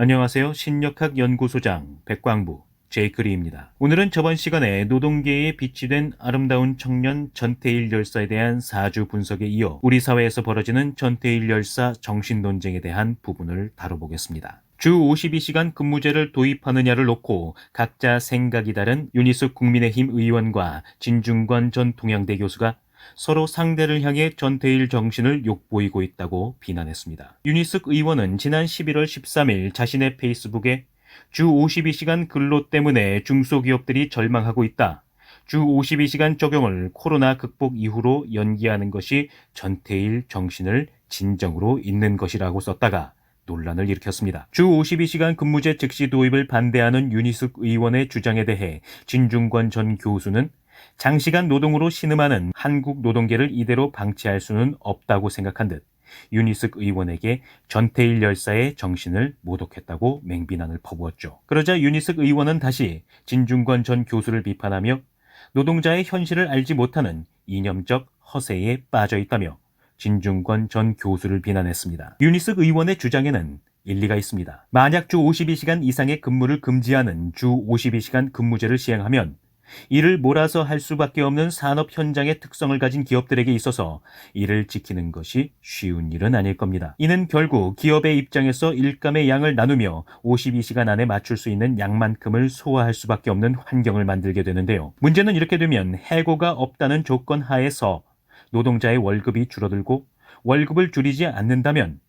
안녕하세요. 신역학 연구소장 백광부 제이크리입니다. 오늘은 저번 시간에 노동계에 비치된 아름다운 청년 전태일 열사에 대한 사주 분석에 이어 우리 사회에서 벌어지는 전태일 열사 정신 논쟁에 대한 부분을 다뤄보겠습니다. 주 52시간 근무제를 도입하느냐를 놓고 각자 생각이 다른 윤희숙 국민의힘 의원과 진중권 전 동양대 교수가 서로 상대를 향해 전태일 정신을 욕보이고 있다고 비난했습니다. 윤희숙 의원은 지난 11월 13일 자신의 페이스북에 주 52시간 근로 때문에 중소기업들이 절망하고 있다. 주 52시간 적용을 코로나 극복 이후로 연기하는 것이 전태일 정신을 진정으로 잇는 것이라고 썼다가 논란을 일으켰습니다. 주 52시간 근무제 즉시 도입을 반대하는 윤희숙 의원의 주장에 대해 진중권 전 교수는 장시간 노동으로 신음하는 한국 노동계를 이대로 방치할 수는 없다고 생각한 듯 윤희숙 의원에게 전태일 열사의 정신을 모독했다고 맹비난을 퍼부었죠. 그러자 윤희숙 의원은 다시 진중권 전 교수를 비판하며 노동자의 현실을 알지 못하는 이념적 허세에 빠져 있다며 진중권 전 교수를 비난했습니다. 윤희숙 의원의 주장에는 일리가 있습니다. 만약 주 52시간 이상의 근무를 금지하는 주 52시간 근무제를 시행하면 이를 몰아서 할 수밖에 없는 산업 현장의 특성을 가진 기업들에게 있어서 이를 지키는 것이 쉬운 일은 아닐 겁니다. 이는 결국 기업의 입장에서 일감의 양을 나누며 52시간 안에 맞출 수 있는 양만큼을 소화할 수밖에 없는 환경을 만들게 되는데요. 문제는 이렇게 되면 해고가 없다는 조건 하에서 노동자의 월급이 줄어들고 월급을 줄이지 않는다면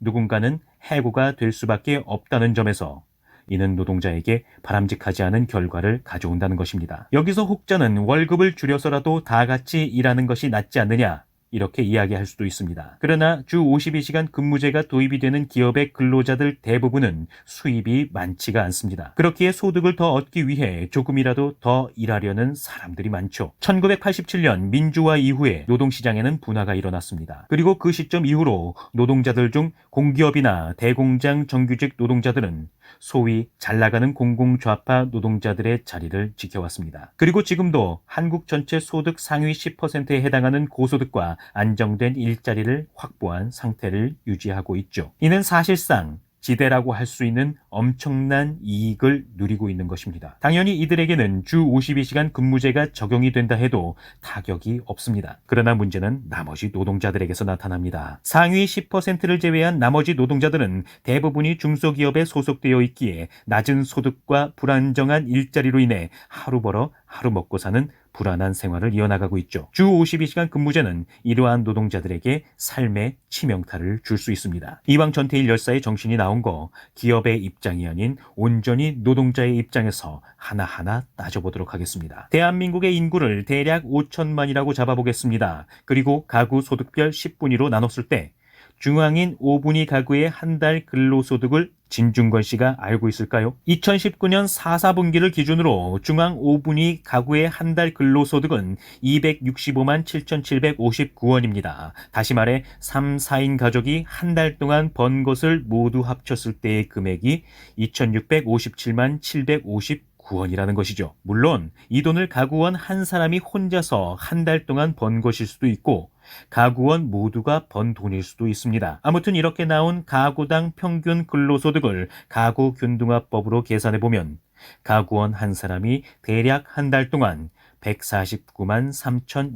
누군가는 해고가 될 수밖에 없다는 점에서 이는 노동자에게 바람직하지 않은 결과를 가져온다는 것입니다. 여기서 혹자는 월급을 줄여서라도 다 같이 일하는 것이 낫지 않느냐 이렇게 이야기할 수도 있습니다. 그러나 주 52시간 근무제가 도입이 되는 기업의 근로자들 대부분은 수입이 많지가 않습니다. 그렇기에 소득을 더 얻기 위해 조금이라도 더 일하려는 사람들이 많죠. 1987년 민주화 이후에 노동시장에는 분화가 일어났습니다. 그리고 그 시점 이후로 노동자들 중 공기업이나 대공장 정규직 노동자들은 소위 잘 나가는 공공좌파 노동자들의 자리를 지켜왔습니다. 그리고 지금도 한국 전체 소득 상위 10%에 해당하는 고소득과 안정된 일자리를 확보한 상태를 유지하고 있죠. 이는 사실상 지대라고 할 수 있는 엄청난 이익을 누리고 있는 것입니다. 당연히 이들에게는 주 52시간 근무제가 적용이 된다 해도 타격이 없습니다. 그러나 문제는 나머지 노동자들에게서 나타납니다. 상위 10%를 제외한 나머지 노동자들은 대부분이 중소기업에 소속되어 있기에 낮은 소득과 불안정한 일자리로 인해 하루 벌어 하루 먹고 사는 불안한 생활을 이어나가고 있죠. 주 52시간 근무제는 이러한 노동자들에게 삶의 치명타를 줄 수 있습니다. 이왕 전태일 열사의 정신이 나온 거 기업의 입장이 아닌 온전히 노동자의 입장에서 하나하나 따져보도록 하겠습니다. 대한민국의 인구를 대략 5천만이라고 잡아보겠습니다. 그리고 가구 소득별 10분위로 나눴을 때 중앙인 5분위 가구의 한 달 근로소득을 진중권 씨가 알고 있을까요? 2019년 4, 4분기를 기준으로 중앙 5분위 가구의 한 달 근로소득은 265만 7,759원입니다. 다시 말해 3, 4인 가족이 한 달 동안 번 것을 모두 합쳤을 때의 금액이 2,657만 759원이라는 것이죠. 물론 이 돈을 가구원 한 사람이 혼자서 한 달 동안 번 것일 수도 있고 가구원 모두가 번 돈일 수도 있습니다. 아무튼 이렇게 나온 가구당 평균 근로소득을 가구균등화법으로 계산해 보면 가구원 한 사람이 대략 한 달 동안 149만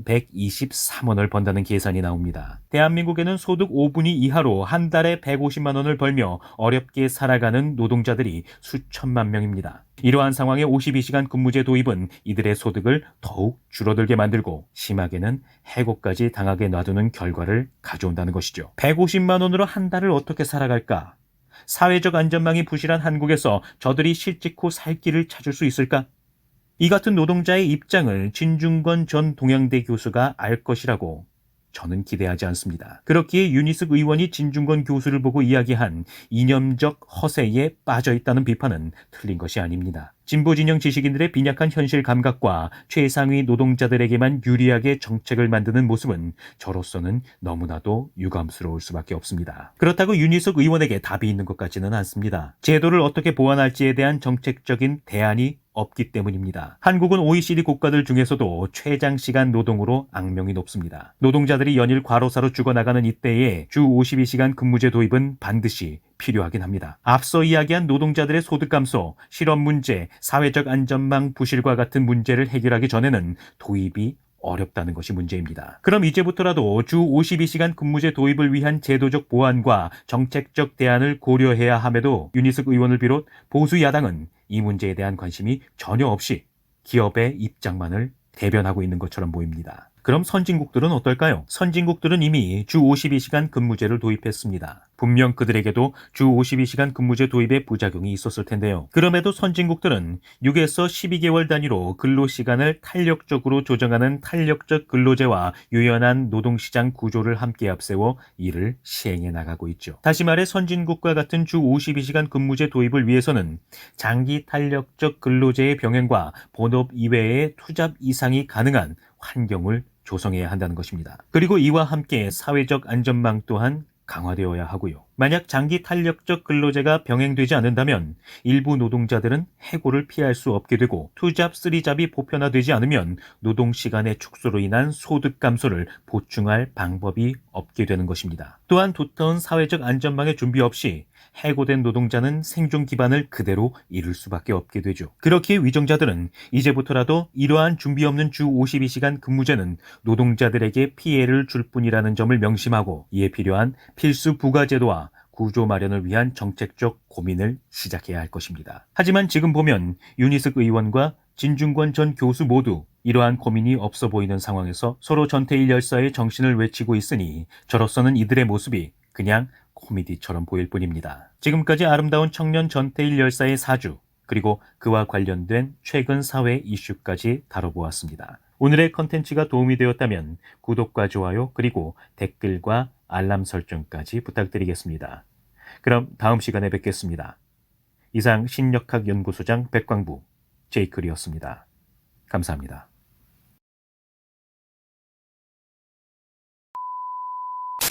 3,123원을 번다는 계산이 나옵니다. 대한민국에는 소득 5분위 이하로 한 달에 150만 원을 벌며 어렵게 살아가는 노동자들이 수천만 명입니다. 이러한 상황에 52시간 근무제 도입은 이들의 소득을 더욱 줄어들게 만들고 심하게는 해고까지 당하게 놔두는 결과를 가져온다는 것이죠. 150만 원으로 한 달을 어떻게 살아갈까? 사회적 안전망이 부실한 한국에서 저들이 실직 후 살 길을 찾을 수 있을까? 이 같은 노동자의 입장을 진중권 전 동양대 교수가 알 것이라고 저는 기대하지 않습니다. 그렇기에 윤희숙 의원이 진중권 교수를 보고 이야기한 이념적 허세에 빠져 있다는 비판은 틀린 것이 아닙니다. 진보 진영 지식인들의 빈약한 현실 감각과 최상위 노동자들에게만 유리하게 정책을 만드는 모습은 저로서는 너무나도 유감스러울 수밖에 없습니다. 그렇다고 윤희숙 의원에게 답이 있는 것 같지는 않습니다. 제도를 어떻게 보완할지에 대한 정책적인 대안이 없기 때문입니다. 한국은 OECD 국가들 중에서도 최장 시간 노동으로 악명이 높습니다. 노동자들이 연일 과로사로 죽어나가는 이때에 주 52시간 근무제 도입은 반드시 필요하긴 합니다. 앞서 이야기한 노동자들의 소득 감소, 실업 문제, 사회적 안전망 부실과 같은 문제를 해결하기 전에는 도입이 어렵다는 것이 문제입니다. 그럼 이제부터라도 주 52시간 근무제 도입을 위한 제도적 보완과 정책적 대안을 고려해야 함에도 윤희숙 의원을 비롯 보수 야당은 이 문제에 대한 관심이 전혀 없이 기업의 입장만을 대변하고 있는 것처럼 보입니다. 그럼 선진국들은 어떨까요? 선진국들은 이미 주 52시간 근무제를 도입했습니다. 분명 그들에게도 주 52시간 근무제 도입의 부작용이 있었을 텐데요. 그럼에도 선진국들은 6에서 12개월 단위로 근로시간을 탄력적으로 조정하는 탄력적 근로제와 유연한 노동시장 구조를 함께 앞세워 이를 시행해 나가고 있죠. 다시 말해 선진국과 같은 주 52시간 근무제 도입을 위해서는 장기 탄력적 근로제의 병행과 본업 이외의 투잡 이상이 가능한 환경을 조성해야 한다는 것입니다. 그리고 이와 함께 사회적 안전망 또한 강화되어야 하고요. 만약 장기 탄력적 근로제가 병행되지 않는다면 일부 노동자들은 해고를 피할 수 없게 되고 투잡, 쓰리잡이 보편화되지 않으면 노동 시간의 축소로 인한 소득 감소를 보충할 방법이 없게 되는 것입니다. 또한 두터운 사회적 안전망의 준비 없이 해고된 노동자는 생존 기반을 그대로 잃을 수밖에 없게 되죠. 그렇기에 위정자들은 이제부터라도 이러한 준비 없는 주 52시간 근무제는 노동자들에게 피해를 줄 뿐이라는 점을 명심하고 이에 필요한 필수 부가제도와 구조 마련을 위한 정책적 고민을 시작해야 할 것입니다. 하지만 지금 보면 윤희숙 의원과 진중권 전 교수 모두 이러한 고민이 없어 보이는 상황에서 서로 전태일 열사의 정신을 외치고 있으니 저로서는 이들의 모습이 그냥 코미디처럼 보일 뿐입니다. 지금까지 아름다운 청년 전태일 열사의 사주, 그리고 그와 관련된 최근 사회 이슈까지 다뤄보았습니다. 오늘의 컨텐츠가 도움이 되었다면 구독과 좋아요, 그리고 댓글과 알람 설정까지 부탁드리겠습니다. 그럼 다음 시간에 뵙겠습니다. 이상 신역학 연구소장 백광부 제이클이었습니다. 감사합니다.